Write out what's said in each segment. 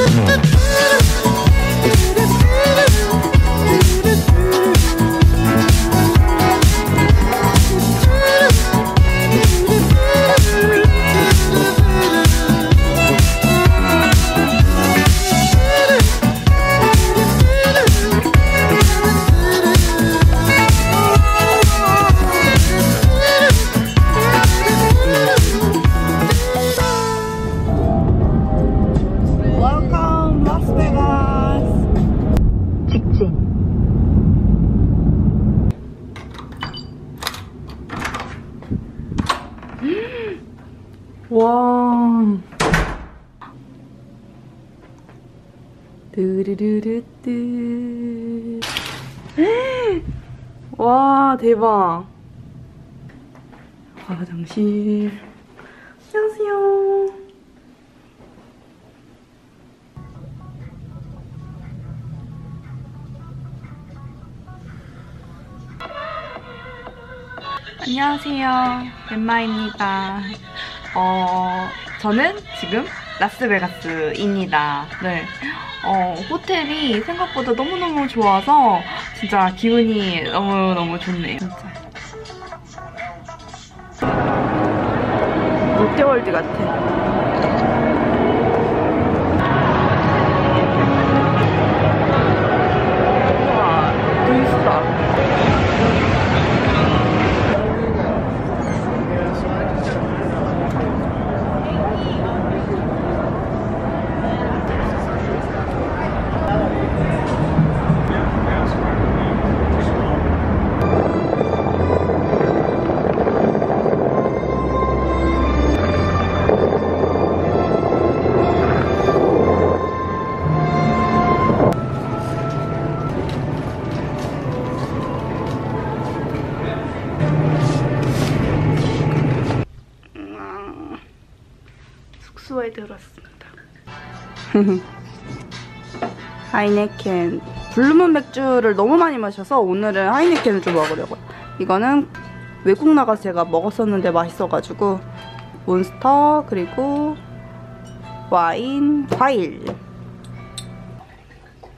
Mm. 와, 대박. 화장실. 안녕하세요. 안녕하세요. 엠마입니다. 어, 저는 지금 라스베가스입니다. 네. 어, 호텔이 생각보다 너무너무 좋아서 진짜 기분이 너무너무 좋네요. 진짜. 롯데월드 같아. 숙소에 들었습니다. 하이네켄 블루문 맥주를 너무 많이 마셔서 오늘은 하이네켄을 좀 먹으려고요. 이거는 외국 나가서 제가 먹었었는데 맛있어가지고 몬스터 그리고 와인, 과일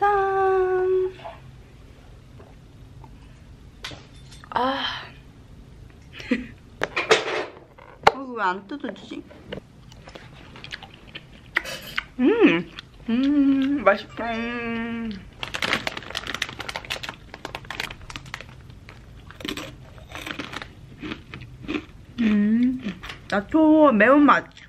짠! 아... 어, 왜안 뜯어지지? 음, 음, 맛있다. 음, 나초 매운맛.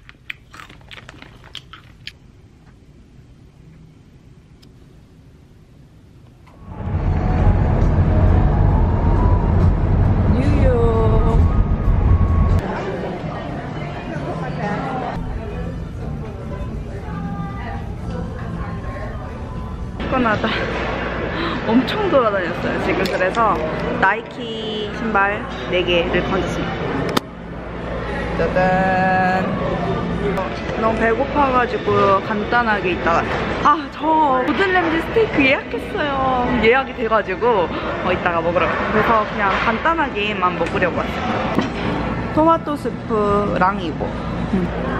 엄청 돌아다녔어요, 지금. 그래서 나이키 신발 4개를 건졌습니다. 짜잔. 어, 너무 배고파가지고 간단하게 있다가 아, 저 보든램즈 스테이크 예약했어요. 예약이 돼가지고 어, 이따가 먹으러 가요. 그래서 그냥 간단하게만 먹으려고 왔어요. 토마토 스프랑 이거. 음.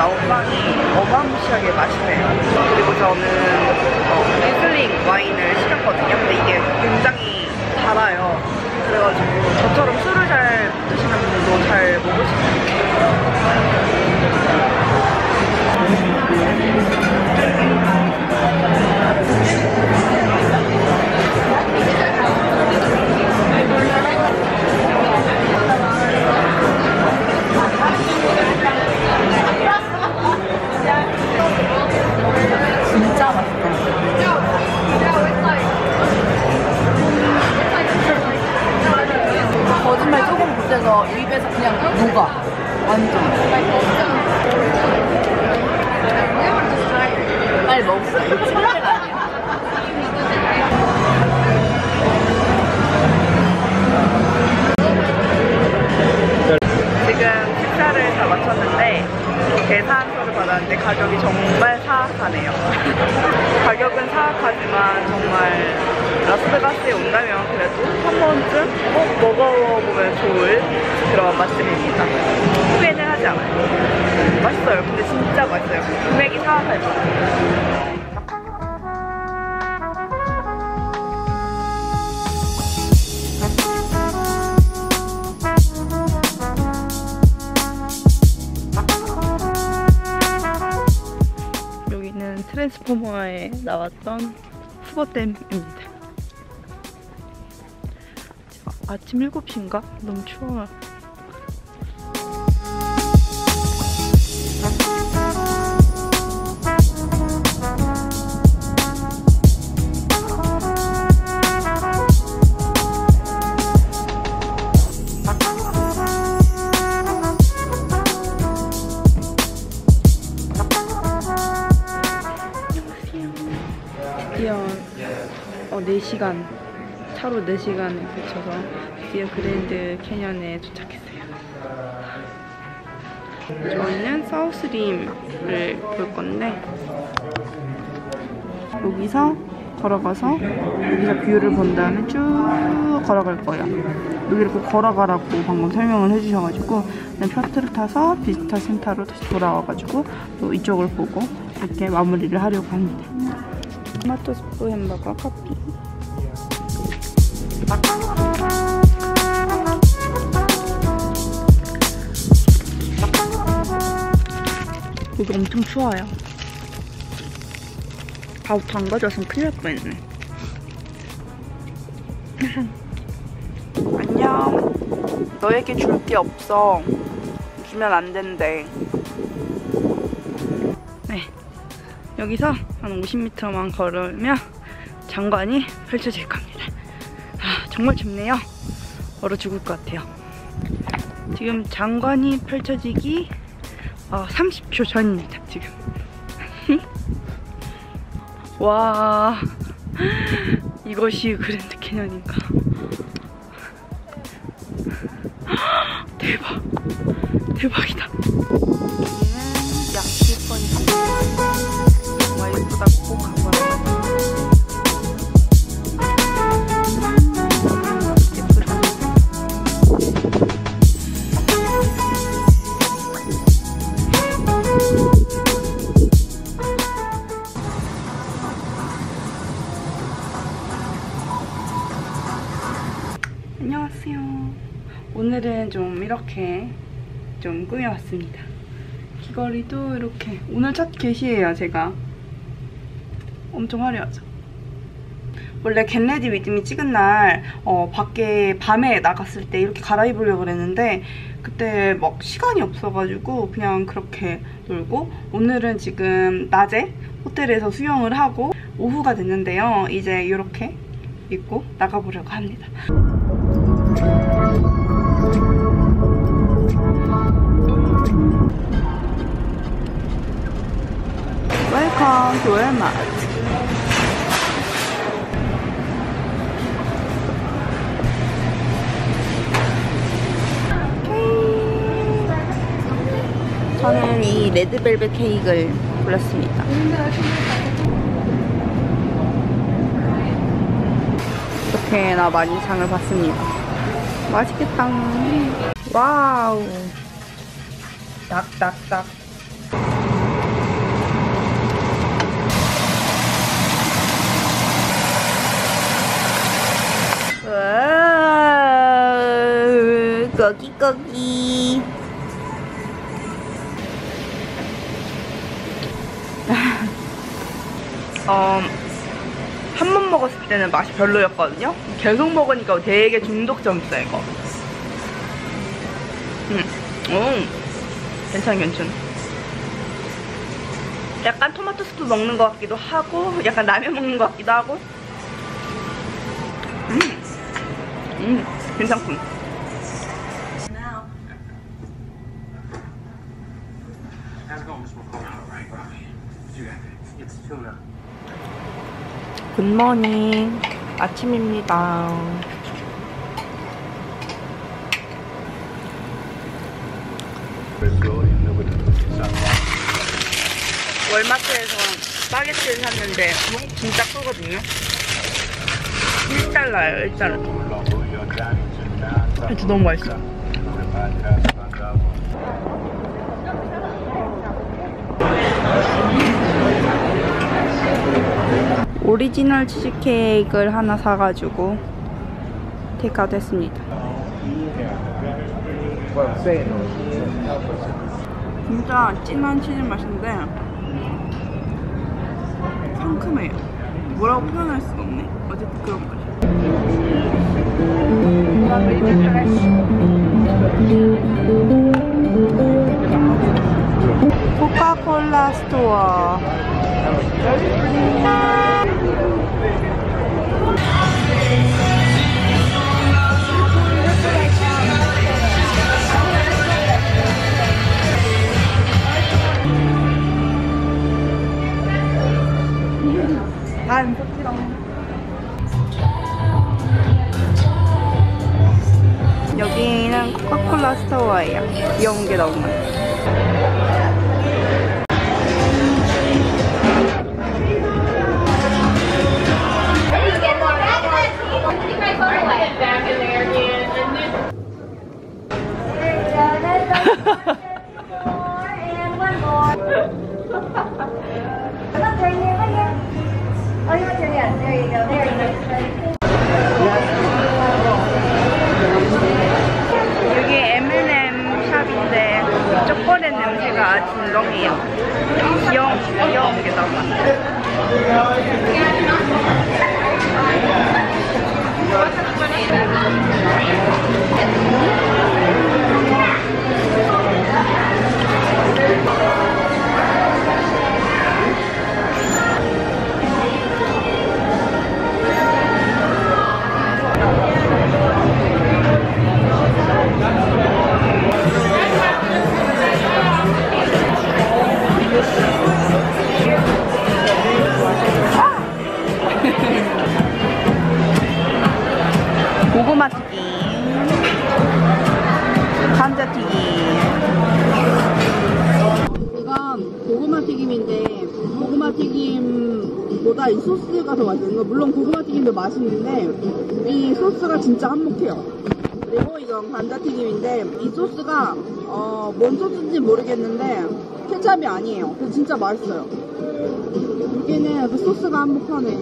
에 트랜스포머에 나왔던 후보댐입니다. 아, 아침 7시인가? 너무 추워요. 차로 4시간을 거쳐서 드디어 그랜드 캐년에 도착했어요. 저희는 사우스림을 볼 건데 여기서 걸어가서 여기서 뷰를 본 다음에 쭉 걸어갈 거예요. 여기 이렇게 걸어가라고 방금 설명을 해주셔가지고 그냥 셔틀을 타서 비스타 센터로 다시 돌아와가지고 또 이쪽을 보고 이렇게 마무리를 하려고 합니다. 토마토 스프 햄버거 커피 여기 엄청 추워요 안 가져왔으면 큰일 날 뻔했네 안녕 너에게 줄 게 없어 주면 안 된대 네 여기서 한 50m만 걸으면 장관이 펼쳐질 겁니다. 아, 정말 춥네요. 얼어 죽을 것 같아요. 지금 장관이 펼쳐지기 어, 30초 전입니다. 지금. 와 이것이 그랜드 캐년인가? 대박 대박이다. 안녕하세요. 오늘은 좀 이렇게 좀 꾸며왔습니다. 귀걸이도 이렇게 오늘 첫 게시예요 제가. 엄청 화려하죠? 원래 겟레디 위드미 찍은 날 어, 밖에 밤에 나갔을 때 이렇게 갈아입으려고 그랬는데 그때 막 시간이 없어가지고 그냥 그렇게 놀고 오늘은 지금 낮에 호텔에서 수영을 하고 오후가 됐는데요. 이제 이렇게 입고 나가보려고 합니다 웰컴 to Walmart 저는 이 레드벨벳 케이크를 골랐습니다. 이렇게나 많이 장을 봤습니다. 맛있겠다. 와우. 딱딱딱. 와, 거기 거기. 어, 한 번 먹었을 때는 맛이 별로였거든요. 계속 먹으니까 되게 중독성 있어요, 이거. 음, 오, 괜찮아, 괜찮아. 약간 토마토 스프 먹는 것 같기도 하고, 약간 라면 먹는 것 같기도 하고. 음, 음, 괜찮군. 굿모닝. 아침입니다. 월마트에서 스파게티를 샀는데 진짜 크거든요? 1달러예요 1달러. 진짜 너무 맛있어 오리지널 치즈케이크를 하나 사가지고 테이크아웃 했습니다. 진짜 진한 치즈 맛인데 상큼해요. 뭐라고 표현할 수가 없네. 어쨌든 그런 맛이야 코카콜라 스토어 귀여운, 귀여운 게 너무 많아 이 소스가 진짜 한몫해요. 그리고 이건 감자튀김인데 이 소스가 어, 뭔 소스인지 모르겠는데 케찹이 아니에요. 그래서 진짜 맛있어요. 여기는 그 소스가 한몫하네.